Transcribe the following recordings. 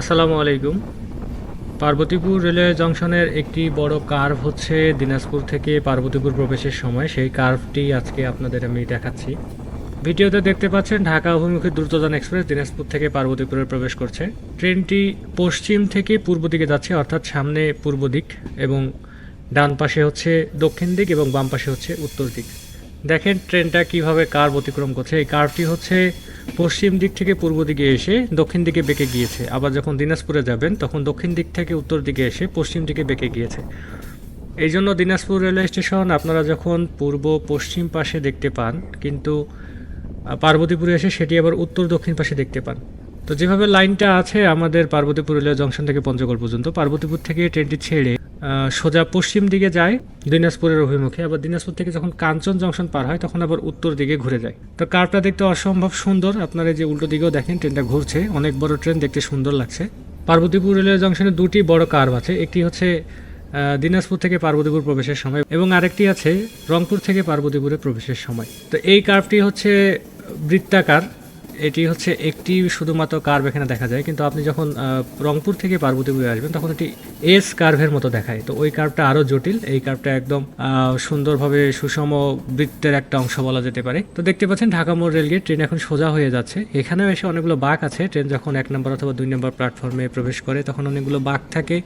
আসসালামু আলাইকুম। পার্বতীপুর রেলওয়ে জংশনের একটি বড় কার্ভ হচ্ছে দিনাজপুর থেকে পার্বতীপুর প্রবেশের সময়। সেই কার্ভটি আজকে আপনাদের আমি দেখাচ্ছি। ভিডিওতে দেখতে পাচ্ছেন ঢাকা অভিমুখী দ্রুতযান এক্সপ্রেস দিনাজপুর থেকে পার্বতীপুরে প্রবেশ করছে। ট্রেনটি পশ্চিম থেকে পূর্ব দিকে যাচ্ছে, অর্থাৎ সামনে পূর্ব দিক এবং ডান পাশে হচ্ছে দক্ষিণ দিক এবং বাম পাশে হচ্ছে উত্তর দিক। দেখেন ট্রেনটা কীভাবে কার্ভ অতিক্রম করছে। এই কার্ভটি হচ্ছে পশ্চিম দিক থেকে পূর্ব দিকে এসে দক্ষিণ দিকে বেঁকে গিয়েছে। আবার যখন দিনাজপুরে যাবেন, তখন দক্ষিণ দিক থেকে উত্তর দিকে এসে পশ্চিম দিকে বেঁকে গিয়েছে। এই জন্য দিনাজপুর রেলওয়ে স্টেশন আপনারা যখন পূর্ব পশ্চিম পাশে দেখতে পান, কিন্তু পার্বতীপুরে এসে সেটি আবার উত্তর দক্ষিণ পাশে দেখতে পান। তো যেভাবে লাইনটা আছে, আমাদের পার্বতীপুর রেলওয়ে জংশন থেকে পঞ্চগড় পর্যন্ত, পার্বতীপুর থেকে ট্রেনটি ছেড়ে সোজা পশ্চিম দিকে যায় দিনাজপুরের অভিমুখে। আবার দিনাজপুর থেকে যখন কাঞ্চন জংশন পার হয়, তখন আবার উত্তর দিকে ঘুরে যায়। তো কারটা দেখতে অসম্ভব সুন্দর। আপনারা যে উল্টো দিকেও দেখেন, ট্রেনটা ঘুরছে। অনেক বড় ট্রেন, দেখতে সুন্দর লাগছে। পার্বতীপুর রেলওয়ে জংশনে দুটি বড় কার্ভ আছে। একটি হচ্ছে দিনাজপুর থেকে পার্বতীপুর প্রবেশের সময় এবং আরেকটি আছে রংপুর থেকে পার্বতীপুরে প্রবেশের সময়। তো এই কার্ভটি হচ্ছে বৃত্তাকার। এটি হচ্ছে একটি শুধুমাত্র কার্ভ এখানে দেখা যায়, কিন্তু আপনি যখন রংপুর থেকে পার্বতীপুরে আসবেন, তখন এটি এস কার্ভের মতো দেখায়। তো ওই কার্ভটা আরও জটিল, এই কার্ভটা একদম সুন্দরভাবে সুষম বৃত্তের একটা অংশ বলা যেতে পারে। তো দেখতে পাচ্ছেন, ঢাকা মোড় রেলগেট ট্রেন এখন সোজা হয়ে যাচ্ছে। এখানেও এসে অনেকগুলো বাঁক আছে। ট্রেন যখন এক নম্বর অথবা দুই নম্বর প্ল্যাটফর্মে প্রবেশ করে, তখন অনেকগুলো বাঁক থাকে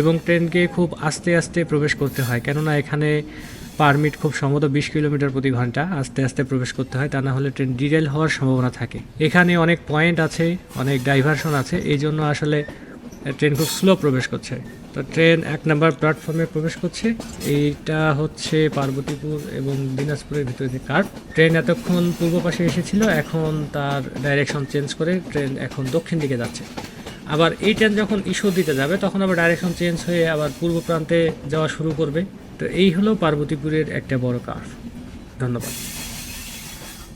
এবং ট্রেনকে খুব আস্তে আস্তে প্রবেশ করতে হয়। কেননা এখানে পারমিট খুব সম্ভবত বিশ কিলোমিটার প্রতি ঘণ্টা আস্তে আস্তে প্রবেশ করতে হয়, তা না হলে ট্রেন ডিরেল হওয়ার সম্ভাবনা থাকে। এখানে অনেক পয়েন্ট আছে, অনেক ডাইভারশন আছে, এই জন্য আসলে ট্রেন খুব স্লো প্রবেশ করছে। তো ট্রেন এক নাম্বার প্ল্যাটফর্মে প্রবেশ করছে। এইটা হচ্ছে পার্বতীপুর এবং দিনাজপুরের ভিতরে যে কার্ভ ট্রেন এতক্ষণ পূর্ব পাশে এসেছিল, এখন তার ডাইরেকশন চেঞ্জ করে ট্রেন এখন দক্ষিণ দিকে যাচ্ছে। আবার এই ট্রেন যখন ইস্যু দিতে যাবে, তখন আবার ডাইরেকশন চেঞ্জ হয়ে আবার পূর্ব প্রান্তে যাওয়া শুরু করবে। তো এই হলো পার্বতীপুরের একটা বড় কার্ভ। ধন্যবাদ।